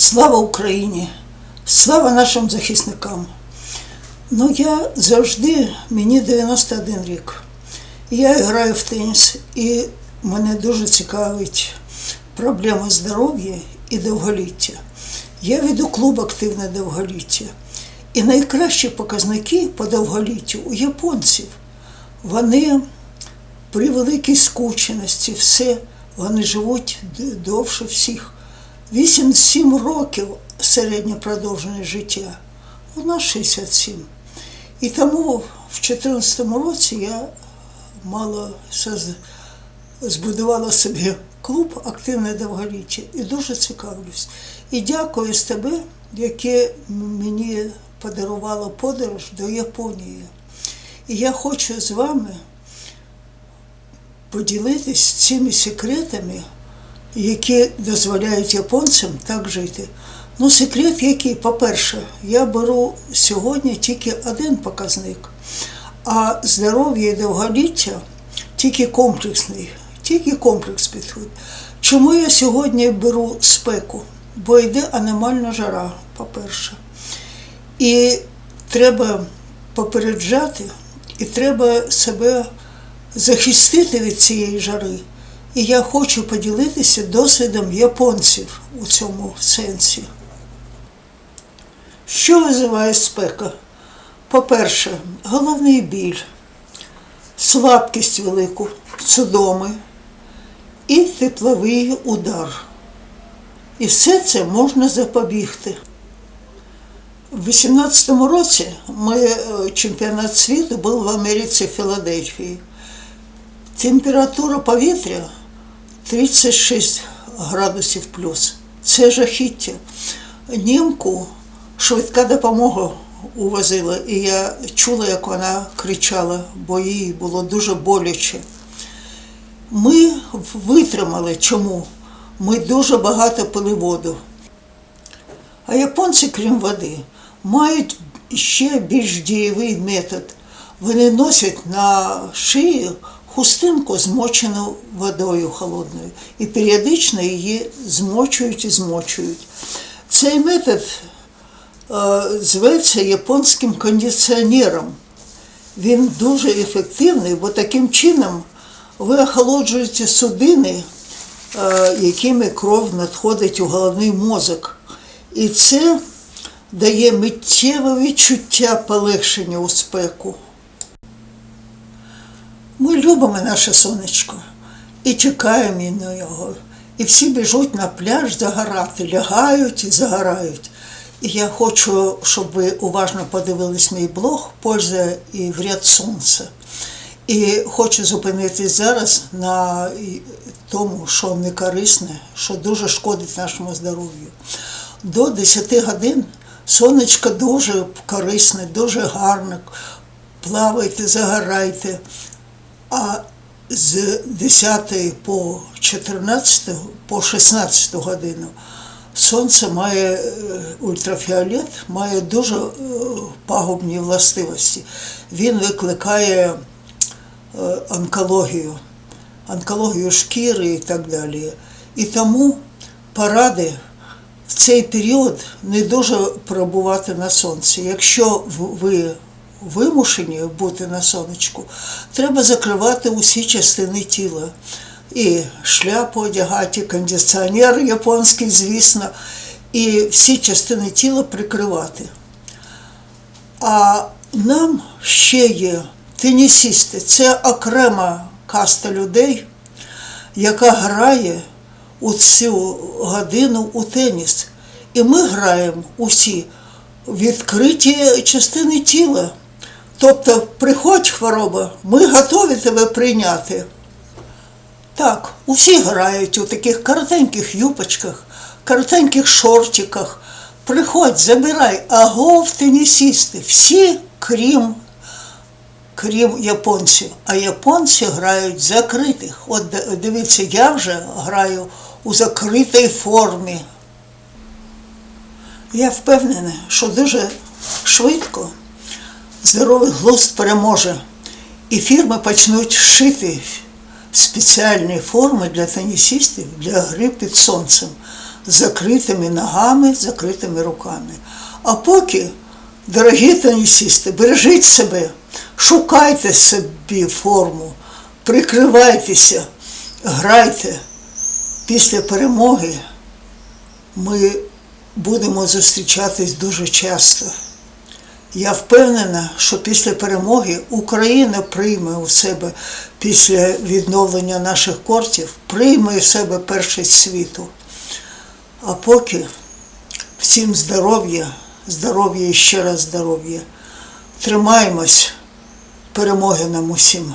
Слава Україні! Слава нашим захисникам! Ну, я завжди, мені 91 рік. Я граю в теніс, і мене дуже цікавить проблема здоров'я і довголіття. Я веду клуб активне довголіття. І найкращі показники по довголіттю у японців. Вони при великій скученості, все, вони живуть довше всіх. 8-7 років середнє продовження життя. У нас 67. І тому в 2014 році я мало збудувала собі клуб активне довголіття і дуже цікавлюсь. І дякую з тебе, яке мені подарувало подорож до Японії. І я хочу з вами поділитись цими секретами, які дозволяють японцям так жити. Ну, секрет який? По-перше, я беру сьогодні тільки один показник, а здоров'я і довголіття тільки комплексний, тільки комплекс підходить. Чому я сьогодні беру спеку? Бо йде аномальна жара, по-перше. І треба попереджати, і треба себе захистити від цієї жари. І я хочу поділитися досвідом японців у цьому сенсі. Що визиває спека? По-перше, головний біль, слабкість велику, судоми і тепловий удар. І все це можна запобігти. В 18-му році ми, е, чемпіонат світу був в Америці в Філадельфії. Температура повітря 36 градусів плюс. Це жахіття. Німку швидка допомога увозила, і я чула, як вона кричала, бо їй було дуже боляче. Ми витримали чому? Ми дуже багато пили воду. А японці, крім води, мають ще більш дієвий метод. Вони носять на шиї хустинку, змочену водою холодною, і періодично її змочують і змочують. Цей метод е, зветься японським кондиціонером. Він дуже ефективний, бо таким чином ви охолоджуєте судини, е, якими кров надходить у головний мозок. І це дає миттєве відчуття полегшення у спеку. Ми любимо наше сонечко і чекаємо на його. І всі біжуть на пляж загорати, лягають і загорають. І я хочу, щоб ви уважно подивились мій блог Польза і вряд сонця. І хочу зупинитись зараз на тому, що не корисне, що дуже шкодить нашому здоров'ю. До 10 годин сонечко дуже корисне, дуже гарне. Плавайте, загорайте. А з 10 по 14 по 16 годину сонце має е, ультрафіолет, має дуже е, пагубні властивості. Він викликає е, онкологію, онкологію шкіри і так далі. І тому поради в цей період не дуже перебувати на сонці. Якщо ви вимушені бути на сонечку, треба закривати усі частини тіла. І шляпу одягати, і кондиціонер японський, звісно, і всі частини тіла прикривати. А нам ще є тенісісти. Це окрема каста людей, яка грає у цю годину у теніс. І ми граємо усі відкриті частини тіла. Тобто, приходь хвороба, ми готові тебе прийняти. Так, усі грають у таких коротеньких юпочках, коротеньких шортиках. Приходь, забирай, агов тенісісти, всі, крім, крім японців. А японці грають закритих. От дивіться, я вже граю у закритій формі. Я впевнена, що дуже швидко здоровий глузд переможе, і фірми почнуть шити спеціальні форми для тенісістів для гри під сонцем. з закритими ногами, закритими руками. А поки, дорогі тенісісти, бережіть себе, шукайте собі форму, прикривайтеся, грайте. Після перемоги ми будемо зустрічатись дуже часто. Я впевнена, що після перемоги Україна прийме у себе після відновлення наших кортів, прийме у себе першість світу. А поки всім здоров'я, здоров'я і ще раз здоров'я. Тримаємось, перемоги нам усім.